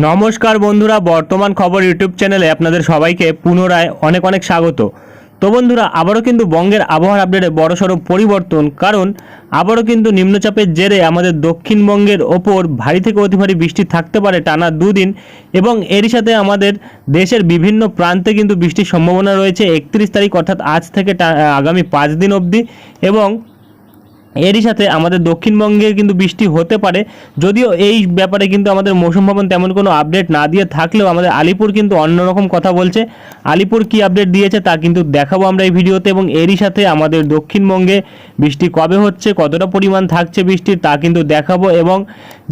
নমস্কার বন্ধুরা, বর্তমান খবর ইউটিউব চ্যানেলে আপনাদের সবাইকে পুনরায় অনেক অনেক স্বাগত। তো বন্ধুরা, আবারও কিন্তু বঙ্গের আবহাওয়ার আপডেটে বড়সড় পরিবর্তন, কারণ আবারও কিন্তু নিম্নচাপের জেরে আমাদের দক্ষিণবঙ্গের ওপর ভারী থেকে অতি ভারী বৃষ্টি থাকতে পারে টানা দুদিন, এবং এরই সাথে আমাদের দেশের বিভিন্ন প্রান্তে কিন্তু বৃষ্টির সম্ভাবনা রয়েছে একত্রিশ তারিখ, অর্থাৎ আজ থেকে আগামী পাঁচ দিন অবধি, এবং এরই সাথে আমাদের দক্ষিণবঙ্গে কিন্তু বৃষ্টি হতে পারে। যদিও এই ব্যাপারে কিন্তু আমাদের মৌসুম ভবন তেমন কোনো আপডেট না দিয়ে থাকলেও আমাদের আলিপুর কিন্তু অন্যরকম কথা বলছে। আলিপুর কি আপডেট দিয়েছে তা কিন্তু দেখাবো আমরা এই ভিডিওতে এবং এরই সাথে আমাদের দক্ষিণবঙ্গে বৃষ্টি কবে হচ্ছে, কতটা পরিমাণ থাকছে বৃষ্টির তা কিন্তু দেখাবো এবং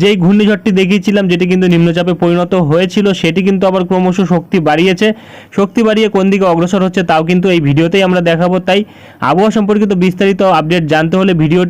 যেই ঘূর্ণিঝড়টি দেখিয়েছিলাম যেটি কিন্তু নিম্নচাপে পরিণত হয়েছিল সেটি কিন্তু আবার ক্রমশ শক্তি বাড়িয়েছে। শক্তি বাড়িয়ে কোন দিকে অগ্রসর হচ্ছে তাও কিন্তু এই ভিডিওতেই আমরা দেখাবো। তাই আবহাওয়া সম্পর্কিত বিস্তারিত আপডেট জানতে হলে ভিডিওটি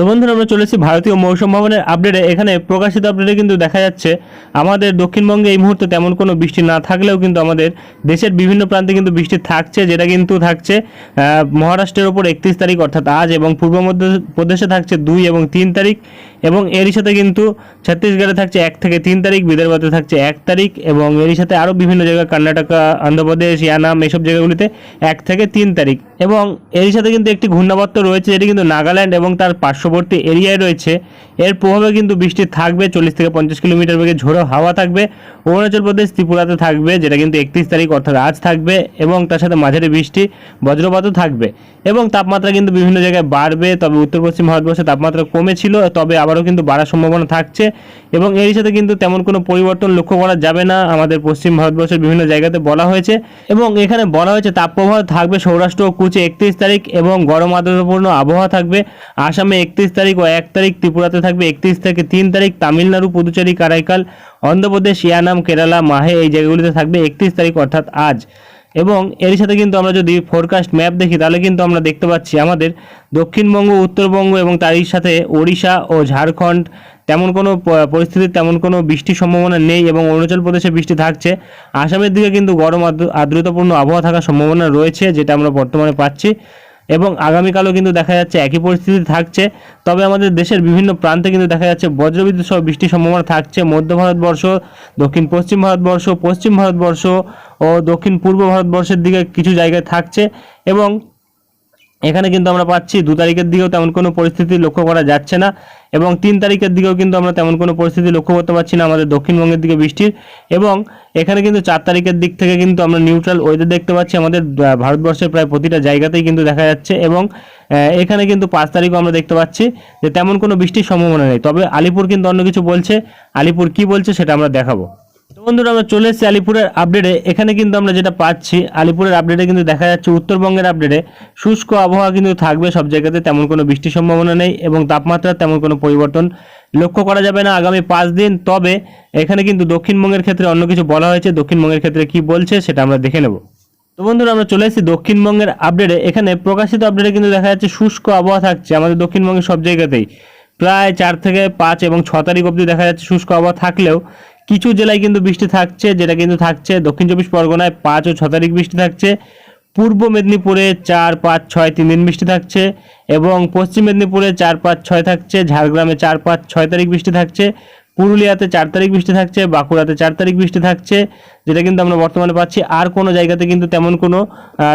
তো বন্ধুরা, আমরা চলেছি ভারতীয় মৌসুম ভবনের আপডেটে এখানে প্রকাশিত আপডেটে কিন্তু দেখা যাচ্ছে, আমাদের দক্ষিণবঙ্গে এই মুহূর্তে তেমন কোনো বৃষ্টি না থাকলেও কিন্তু আমাদের দেশের বিভিন্ন প্রান্তে কিন্তু বৃষ্টি থাকছে, যেটা কিন্তু থাকছে মহারাষ্ট্রের ওপর একত্রিশ তারিখ, অর্থাৎ আজ এবং পূর্ব মধ্য প্রদেশে থাকছে দুই এবং তিন তারিখ এবং এরই সাথে কিন্তু ছত্তিশগড়ে থাকছে এক থেকে তিন তারিখ, বিদর্ভাতে থাকছে এক তারিখ এবং এরই সাথে আরও বিভিন্ন জায়গায়, কর্ণাটকা, অন্ধ্রপ্রদেশ, ইয়ানাম, এসব জায়গাগুলিতে এক থেকে তিন তারিখ এবং এরই সাথে কিন্তু একটি ঘূর্ণাবর্ত রয়েছে, যেটি কিন্তু নাগাল্যান্ড এবং তার পার্শ্ববর্তী এরিয়ায় রয়েছে। এর প্রভাবে কিন্তু বৃষ্টি থাকবে, চল্লিশ থেকে পঞ্চাশ কিলোমিটার বেগে ঝোড়ো হাওয়া থাকবে। অরুণাচল প্রদেশ ত্রিপুরাতে থাকবে, যেটা কিন্তু একত্রিশ তারিখ অর্থাৎ আজ থাকবে এবং তার সাথে মাঝারি বৃষ্টি, বজ্রপাতও থাকবে। এবং তাপমাত্রা কিন্তু বিভিন্ন জায়গায় বাড়বে, তবে উত্তর পশ্চিম ভারতবর্ষে তাপমাত্রা কমেছিল, তবে আবারও কিন্তু বাড়ার সম্ভাবনা থাকছে। এবং এর সাথে কিন্তু তেমন কোনো পরিবর্তন লক্ষ্য করা যাবে না, আমাদের পশ্চিম ভারতবর্ষের বিভিন্ন জায়গাতে বলা হয়েছে। এবং এখানে বলা হয়েছে, তাপপ্রবাহ থাকবে সৌরাষ্ট্র ও কুচে একত্রিশ তারিখ এবং গরম আর্দ্রতাপূর্ণ আবহাওয়া থাকবে। আসামে একত্রিশ তারিখ ও এক তারিখ ত্রিপুরাতে থাকবে। একত্রিশ থেকে তিন তারিখ তামিলনাড়ু পুদুচেরি কারাইকাল, অন্ধ্রপ্রদেশ ইয়ানাম কেরালা, মাহে এই জায়গাগুলিতে থাকবে একত্রিশ তারিখ অর্থাৎ আজ। এবং এর সাথে কিন্তু আমরা যদি ফোরকাস্ট ম্যাপ দেখি, তাহলে কিন্তু আমরা দেখতে পাচ্ছি আমাদের দক্ষিণবঙ্গ, উত্তরবঙ্গ এবং তারই সাথে ওড়িশা ও ঝাড়খণ্ড তেমন কোনো পরিস্থিতির তেমন কোনো বৃষ্টির সম্ভাবনা নেই এবং অরুণাচল প্রদেশে বৃষ্টি থাকছে। আসামের দিকে কিন্তু গরম আর্দ্র- আর্দ্রতাপূর্ণ আবহাওয়া থাকার সম্ভাবনা রয়েছে, যেটা আমরা বর্তমানে পাচ্ছি। এবং আগামীকালও কিন্তু দেখা যাচ্ছে একই পরিস্থিতি থাকছে। তবে আমাদের দেশের বিভিন্ন প্রান্তে কিন্তু দেখা যাচ্ছে বজ্রবিদ্যুৎ সহ বৃষ্টির সম্ভাবনা থাকছে। মধ্য ভারতবর্ষ, দক্ষিণ পশ্চিম ভারতবর্ষ পশ্চিম ভারতবর্ষ ও দক্ষিণ পূর্ব ভারতবর্ষের দিকে কিছু জায়গায় থাকছে এবং এখানে কিন্তু আমরা পাচ্ছি দু তারিখের দিকেও তেমন কোনো পরিস্থিতি লক্ষ্য করা যাচ্ছে না এবং তিন তারিখের দিকেও কিন্তু আমরা তেমন কোনো পরিস্থিতি লক্ষ্য করতে পারছি না আমাদের দক্ষিণবঙ্গের দিকে বৃষ্টির এবং এখানে কিন্তু চার তারিখের দিক থেকে কিন্তু আমরা নিউট্রাল ওয়েদার দেখতে পাচ্ছি। আমাদের ভারতবর্ষের প্রায় প্রতিটা জায়গাতেই কিন্তু দেখা যাচ্ছে এবং এখানে কিন্তু পাঁচ তারিখও আমরা দেখতে পাচ্ছি যে তেমন কোনো বৃষ্টির সম্ভাবনা নেই। তবে আলিপুর কিন্তু অন্য কিছু বলছে। আলিপুর কি বলছে সেটা আমরা দেখাবো। তো বন্ধুরা, আমরা চলে এসেছি আলিপুরের আপডেটে এখানে কিন্তু আমরা যেটা পাচ্ছি, আলিপুরের আপডেটে কিন্তু দেখা যাচ্ছে উত্তরবঙ্গের আপডেটে শুষ্ক আবহাওয়া কিন্তু থাকবে সব জায়গাতে, তেমন কোনো বৃষ্টির সম্ভাবনা নেই এবং তাপমাত্রার তেমন কোনো পরিবর্তন লক্ষ্য করা যাবে না আগামী পাঁচ দিন। তবে এখানে কিন্তু দক্ষিণবঙ্গের ক্ষেত্রে অন্য কিছু বলা হয়েছে, দক্ষিণবঙ্গের ক্ষেত্রে কি বলছে সেটা আমরা দেখে নেব। তো বন্ধুরা, আমরা চলে এসেছি দক্ষিণবঙ্গের আপডেটে এখানে প্রকাশিত আপডেটে কিন্তু দেখা যাচ্ছে শুষ্ক আবহাওয়া থাকছে আমাদের দক্ষিণবঙ্গের সব জায়গাতেই। প্রায় চার থেকে পাঁচ এবং ছ তারিখ অবধি দেখা যাচ্ছে শুষ্ক আবহাওয়া থাকলেও কিছু জেলায় কিন্তু বৃষ্টি থাকছে, যেটা কিন্তু থাকছে দক্ষিণ চব্বিশ পরগনায় পাঁচ ও ছ তারিখ বৃষ্টি থাকছে। পূর্ব মেদিনীপুরে চার, পাঁচ, ছয়, তিন দিন বৃষ্টি থাকছে এবং পশ্চিম মেদিনীপুরে চার, পাঁচ, ছয় থাকছে, ঝাড়গ্রামে চার, পাঁচ, ছয় তারিখ বৃষ্টি থাকছে। পুরুলিয়াতে চার তারিখ বৃষ্টি থাকছে, বাঁকুড়াতে চার তারিখ বৃষ্টি থাকছে, যেটা কিন্তু আমরা বর্তমানে পাচ্ছি। আর কোনো জায়গাতে কিন্তু তেমন কোনো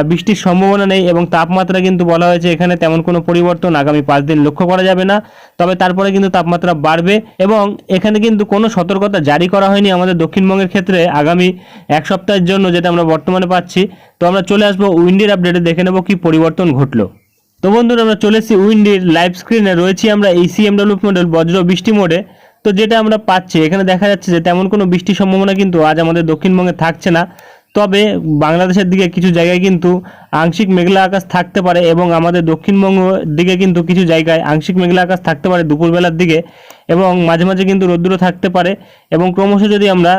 বৃষ্টির সম্ভাবনা নেই এবং তাপমাত্রা কিন্তু বলা হয়েছে এখানে তেমন কোনো পরিবর্তন আগামী পাঁচ দিন লক্ষ্য করা যাবে না। তবে তারপরে কিন্তু তাপমাত্রা বাড়বে এবং এখানে কিন্তু কোনো সতর্কতা জারি করা হয়নি আমাদের দক্ষিণবঙ্গের ক্ষেত্রে আগামী এক সপ্তাহের জন্য যেটা আমরা বর্তমানে পাচ্ছি। তো আমরা চলে আসব উইন্ডির আপডেটে, দেখে নেব কি পরিবর্তন ঘটলো। তো বন্ধুরা, আমরা চলে এসেছি উইন্ডির লাইভ স্ক্রিনে, রয়েছি আমরা এই সিএমডব্লিউ মডেল বজ্র বৃষ্টি মোডে। তো যেটা আমরা পাচ্ছি, এখানে দেখা যাচ্ছে যে তেমন কোনো বৃষ্টির সম্ভাবনা কিন্তু আজ আমাদের দক্ষিণবঙ্গে থাকছে না। তবে বাংলাদেশের দিকে কিছু জায়গায় কিন্তু আংশিক মেঘলা আকাশ থাকতে পারে এবং আমাদের দক্ষিণবঙ্গ দিকে কিন্তু কিছু জায়গায় আংশিক মেঘলা আকাশ থাকতে পারে দুপুরবেলার দিকে এবং মাঝে মাঝে কিন্তু রৌদ্র থাকতে পারে এবং ক্রমশ যদি আমরা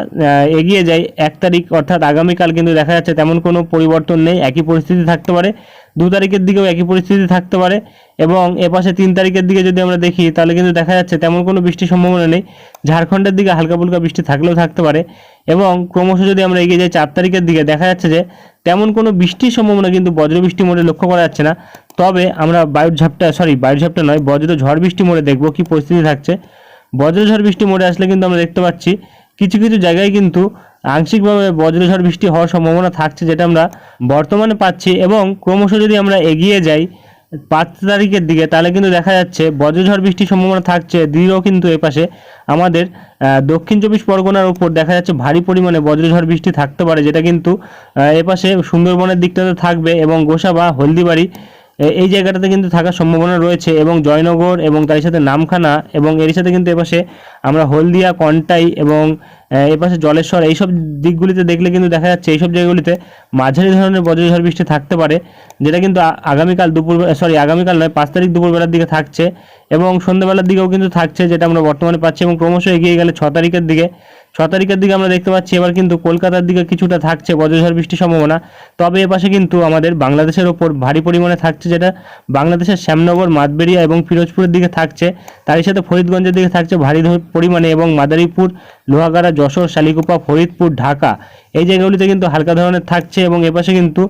এগিয়ে যাই, এক তারিখ অর্থাৎ আগামীকাল কিন্তু দেখা যাচ্ছে তেমন কোনো পরিবর্তন নেই, একই পরিস্থিতি থাকতে পারে। দু তারিখের দিকেও একই পরিস্থিতি থাকতে পারে এবং এপাশে তিন তারিখের দিকে যদি আমরা দেখি, তাহলে কিন্তু দেখা যাচ্ছে তেমন কোনো বৃষ্টির সম্ভাবনা নেই। ঝাড়খণ্ডের দিকে হালকা ফুলকা বৃষ্টি থাকলেও থাকতে পারে এবং ক্রমশ যদি আমরা এগিয়ে যাই চার তারিখের দিকে, দেখা যাচ্ছে যে তেমন কোনো বৃষ্টির সম্ভাবনা কিন্তু বজ্রবৃষ্টি মোড়ে লক্ষ্য করা যাচ্ছে না। তবে আমরা বায়ুর ঝাপটা সরি বায়ুর ঝাপটা নয়, বজ্র ঝড় বৃষ্টি মোড়ে দেখব কি পরিস্থিতি থাকছে। বজ্রঝড় বৃষ্টি মোড়ে আসলে কিন্তু আমরা দেখতে পাচ্ছি কিছু কিছু জায়গায় কিন্তু আংশিকভাবে বজ্রঝড় বৃষ্টি হওয়ার সম্ভাবনা থাকছে যেটা আমরা বর্তমানে পাচ্ছি এবং ক্রমশ যদি আমরা এগিয়ে যাই পাঁচ তারিখের দিকে, তাহলে কিন্তু দেখা যাচ্ছে বজ্রঝড় বৃষ্টির সম্ভাবনা থাকছে দৃঢ় কিন্তু এপাশে। আমাদের দক্ষিণ চব্বিশ পরগনার উপর দেখা যাচ্ছে ভারী পরিমাণে বজ্রঝড় বৃষ্টি থাকতে পারে, যেটা কিন্তু এপাশে সুন্দরবনের দিকটাতে থাকবে এবং গোসা বা হলদিবাড়ি এই জায়গাটাতে কিন্তু থাকার সম্ভাবনা রয়েছে এবং জয়নগর এবং তার সাথে নামখানা এবং এর সাথে কিন্তু এপাশে আমরা হলদিয়া, কন্টাই এবং এপাশে জলেশ্বর, এইসব দিকগুলিতে দেখলে কিন্তু দেখা যাচ্ছে এইসব জায়গাগুলিতে মাঝারি ধরনের বজ্রঝড় বৃষ্টি থাকতে পারে, যেটা কিন্তু আগামীকাল দুপুর সরি আগামীকাল নয়, পাঁচ তারিখ দুপুরবেলার দিকে থাকছে এবং সন্ধ্যেবেলার দিকেও কিন্তু থাকছে, যেটা আমরা বর্তমানে পাচ্ছি এবং ক্রমশ এগিয়ে গেলে ছ তারিখের দিকে, ছ তারিখের দিকে আমরা দেখতে পাচ্ছি এবার কিন্তু কলকাতার দিকে কিছুটা থাকছে বজ্রঝড় বৃষ্টির সম্ভাবনা, তবে এপাশে কিন্তু আমাদের বাংলাদেশের ওপর ভারী পরিমাণে থাকছে যেটা বাংলাদেশের শ্যামনগর, মাতবেরিয়া এবং ফিরোজপুরের দিকে থাকছে, তারই সাথে ফরিদগঞ্জের দিকে থাকছে ভারী পরিমাণে এবং মাদারীপুর লোহাগাড়া, যশোর, শালিকুপা, ফরিদপুর, ঢাকা। এই জায়গাগুলিতে কিন্তু হালকা ধরনের থাকছে এবং এপাশে কিন্তু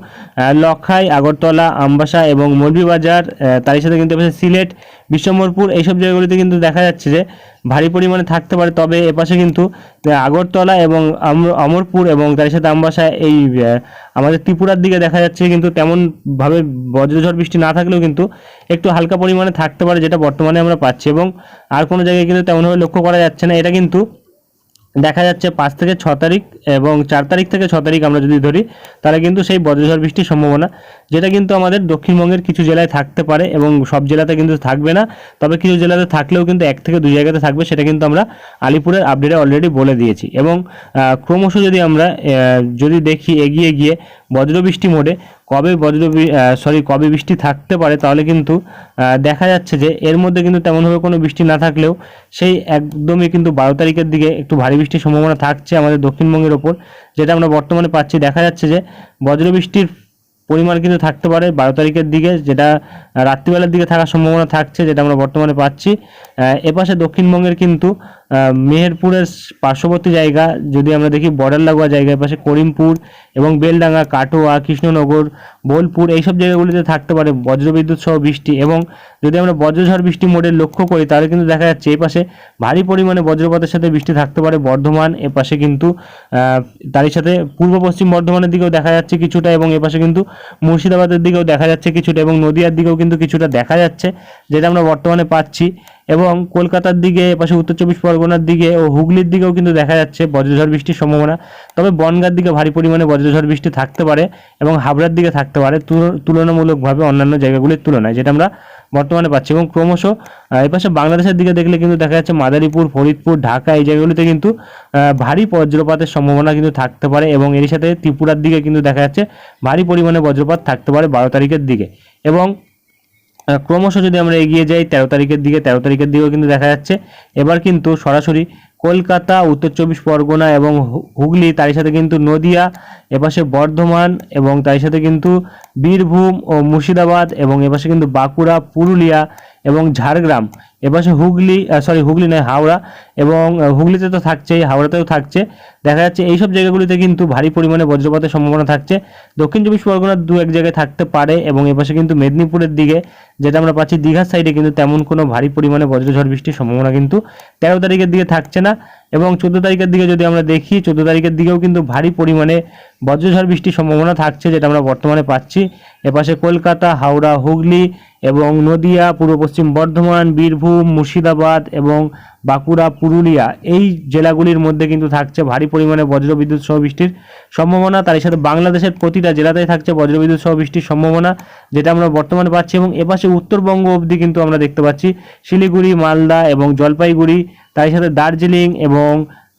লক্ষাই আগরতলা, আমবাসা এবং মৌলভীবাজার তারই সাথে কিন্তু এপাশে সিলেট বিশ্বম্বরপুর এইসব জায়গাগুলিতে কিন্তু দেখা যাচ্ছে যে ভারী পরিমাণে থাকতে পারে। তবে এপাশে কিন্তু আগরতলা এবং অমরপুর এবং তার সাথে আমবাসা এই আমাদের ত্রিপুরার দিকে দেখা যাচ্ছে কিন্তু তেমনভাবে বজ্রঝড় বৃষ্টি না থাকলেও কিন্তু একটু হালকা পরিমাণে থাকতে পারে যেটা বর্তমানে আমরা পাচ্ছি এবং আর কোনো জায়গায় কিন্তু তেমনভাবে লক্ষ্য করা যাচ্ছে না। এটা কিন্তু দেখা যাচ্ছে পাঁচ থেকে ছ তারিখ এবং চার তারিখ থেকে ছ তারিখ আমরা যদি ধরি, তাহলে কিন্তু সেই বজ্রঝড় বৃষ্টির সম্ভাবনা, যেটা কিন্তু আমাদের দক্ষিণবঙ্গের কিছু জেলায় থাকতে পারে এবং সব জেলাতে কিন্তু থাকবে না। তবে কিছু জেলাতে থাকলেও কিন্তু এক থেকে দুই জায়গাতে থাকবে, সেটা কিন্তু আমরা আলিপুরের আপডেটে অলরেডি বলে দিয়েছি। এবং ক্রমশ যদি আমরা যদি দেখি এগিয়ে গিয়ে বজ্রবৃষ্টি মোডে। কবে বজ্র সরি কবে বৃষ্টি থাকতে পারে তাহলে কিন্তু দেখা যাচ্ছে যে এর মধ্যে কিন্তু তেমনভাবে কোনো বৃষ্টি না থাকলেও সেই একদমই কিন্তু বারো তারিখের দিকে একটু ভারী বৃষ্টির সম্ভাবনা থাকছে আমাদের দক্ষিণবঙ্গের ওপর। যেটা আমরা বর্তমানে পাচ্ছি, দেখা যাচ্ছে যে বজ্রবৃষ্টির পরিমাণ কিন্তু থাকতে পারে বারো তারিখের দিকে, যেটা রাত্রিবেলার দিকে থাকার সম্ভাবনা থাকছে, যেটা আমরা বর্তমানে পাচ্ছি। এপাশে দক্ষিণবঙ্গের কিন্তু মেহেরপুরের পার্শ্ববর্তী জায়গা, যদি আমরা দেখি বর্ডার লাগোয়া জায়গা এপাশে করিমপুর এবং বেলডাঙ্গা, কাটোয়া, কৃষ্ণনগর, বোলপুর, এইসব জায়গাগুলিতে থাকতে পারে বজ্রবিদ্যুৎ সহ বৃষ্টি এবং যদি আমরা বজ্রঝড় বৃষ্টি মোডের লক্ষ্য করি, তাহলে কিন্তু দেখা যাচ্ছে এই পাশে ভারী পরিমাণে বজ্রপাতের সাথে বৃষ্টি থাকতে পারে বর্ধমান, এ পাশে কিন্তু তারই সাথে পূর্ব পশ্চিম বর্ধমানের দিকেও দেখা যাচ্ছে কিছুটা এবং এ পাশে কিন্তু মুর্শিদাবাদের দিকেও দেখা যাচ্ছে কিছুটা এবং নদিয়ার দিকেও কিন্তু কিছুটা দেখা যাচ্ছে, যেটা আমরা বর্তমানে পাচ্ছি। এবং কলকাতার দিকে এপাশে উত্তর চব্বিশ পরগনার দিকে ও হুগলির দিকেও কিন্তু দেখা যাচ্ছে বজ্রঝড় বৃষ্টির সম্ভাবনা। তবে বনগার দিকে ভারী পরিমাণে বজ্রঝড় বৃষ্টি থাকতে পারে এবং হাবড়ার দিকে থাকতে পারে তুলনামূলকভাবে অন্যান্য জায়গাগুলির তুলনায়, যেটা আমরা বর্তমানে পাচ্ছি। এবং ক্রমশ এপাশে বাংলাদেশের দিকে দেখলে কিন্তু দেখা যাচ্ছে মাদারীপুর, ফরিদপুর, ঢাকা এই জায়গাগুলিতে কিন্তু ভারী বজ্রপাতের সম্ভাবনা কিন্তু থাকতে পারে এবং এর সাথে ত্রিপুরার দিকে কিন্তু দেখা যাচ্ছে ভারী পরিমাণে বজ্রপাত থাকতে পারে বারো তারিখের দিকে। এবং ক্রমশ যদি আমরা এগিয়ে যাই, তেরো তারিখের দিকে, তেরো তারিখের দিকেও কিন্তু দেখা যাচ্ছে। এবার কিন্তু সরাসরি কলকাতা, উত্তর চব্বিশ পরগনা এবং হুগলি, তারই সাথে কিন্তু নদিয়া, এপাশে বর্ধমান এবং তারই সাথে কিন্তু বীরভূম ও মুর্শিদাবাদ এবং এপাশে কিন্তু বাঁকুড়া, পুরুলিয়া এবং ঝাড়গ্রাম। এপাশে হুগলি সরি হুগলি নয়, হাওড়া এবং হুগলিতে তো থাকছেই, হাওড়াতেও থাকছে। দেখা যাচ্ছে এইসব জায়গাগুলিতে কিন্তু ভারী পরিমাণে বজ্রপাতের সম্ভাবনা থাকছে। দক্ষিণ চব্বিশ পরগনার দু এক জায়গায় থাকতে পারে এবং এপাশে কিন্তু মেদিনীপুরের দিকে, যেটা আমরা পাচ্ছি দীঘার সাইডে কিন্তু তেমন কোনো ভারী পরিমাণে বজ্রঝড় বৃষ্টির সম্ভাবনা কিন্তু তেরো তারিখের দিকে থাকছে না। এবং চোদ্দ তারিখের দিকে যদি আমরা দেখি, চোদ্দ তারিখের দিকেও কিন্তু ভারী পরিমাণে বজ্রঝড় বৃষ্টির সম্ভাবনা থাকছে, যেটা আমরা বর্তমানে পাচ্ছি। এপাশে কলকাতা, হাওড়া, হুগলি এবং নদিয়া, পূর্ব পশ্চিম বর্ধমান, বীরভূম, মুর্শিদাবাদ এবং বাঁকুড়া, পুরুলিয়া এই জেলাগুলির মধ্যে কিন্তু থাকছে ভারী পরিমাণে বজ্রবিদ্যুৎ সহ বৃষ্টির সম্ভাবনা। তার সাথে বাংলাদেশের প্রতিটা জেলাতেই থাকছে বজ্রবিদ্যুৎ সহ বৃষ্টির সম্ভাবনা, যেটা আমরা বর্তমানে পাচ্ছি এবং এপাশে উত্তরবঙ্গ অবধি কিন্তু আমরা দেখতে পাচ্ছি। শিলিগুড়ি, মালদা এবং জলপাইগুড়ি তার সাথে দার্জিলিং এবং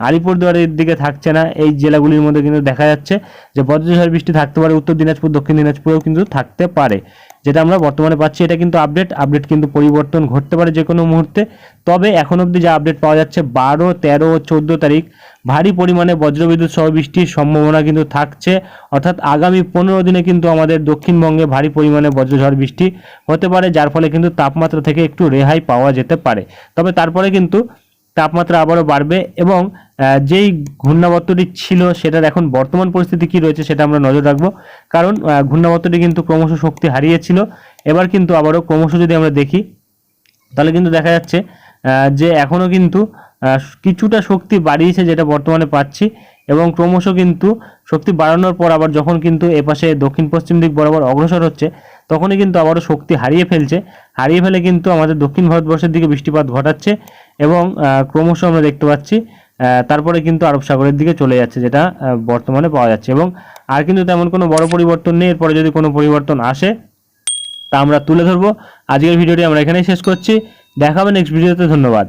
আলিপুরদুয়ারের দিকে থাকছে না এই জেলাগুলির মধ্যে কিন্তু দেখা যাচ্ছে যে বজ্রঝড় বৃষ্টি থাকতে পারে, উত্তর দিনাজপুর, দক্ষিণ দিনাজপুরেও কিন্তু থাকতে পারে। যেটা আমরা বর্তমানে পাচ্ছি, এটা কিন্তু আপডেট আপডেট কিন্তু পরিবর্তন ঘটতে পারে যে কোনো মুহূর্তে। তবে এখন অবধি যা আপডেট পাওয়া যাচ্ছে, বারো, তেরো, চোদ্দ তারিখ, ভারী পরিমাণে বজ্রবিদ্যুৎ সহ বৃষ্টির সম্ভাবনা কিন্তু থাকছে। অর্থাৎ আগামী পনেরো দিনে কিন্তু আমাদের দক্ষিণবঙ্গে ভারী পরিমাণে বজ্রঝড় বৃষ্টি হতে পারে, যার ফলে কিন্তু তাপমাত্রা থেকে একটু রেহাই পাওয়া যেতে পারে। তবে তারপরে কিন্তু তাপমাত্রা আবারও বাড়বে এবং যেই ঘূর্ণাবর্তটি ছিল সেটার এখন বর্তমান পরিস্থিতি কি রয়েছে সেটা আমরা নজর রাখব। কারণ ঘূর্ণাবর্তটি কিন্তু ক্রমশ শক্তি হারিয়েছিল। এবার কিন্তু আবারও ক্রমশ যদি আমরা দেখি, তাহলে কিন্তু দেখা যাচ্ছে যে এখনও কিন্তু কিছুটা শক্তি বাড়িয়েছে যেটা বর্তমানে পাচ্ছি এবং ক্রমশ কিন্তু শক্তি বাড়ানোর পর আবার যখন কিন্তু এপাশে দক্ষিণ পশ্চিম দিক বরাবর অগ্রসর হচ্ছে, তখনই কিন্তু আবারও শক্তি হারিয়ে ফেলছে। হারিয়ে ফেলে কিন্তু আমাদের দক্ষিণ ভারতবর্ষের দিকে বৃষ্টিপাত ঘটাচ্ছে এবং ক্রমশ আমরা দেখতে পাচ্ছি তারপরে কিন্তু আরব সাগরের দিকে চলে যাচ্ছে যেটা বর্তমানে পাওয়া যাচ্ছে এবং আর কিন্তু তেমন কোনো বড় পরিবর্তন নেই। এরপরে যদি কোনো পরিবর্তন আসে, তা আমরা তুলে ধরবো। আজকের ভিডিওটি আমরা এখানেই শেষ করছি। দেখা হবে নেক্সট ভিডিওতে ধন্যবাদ।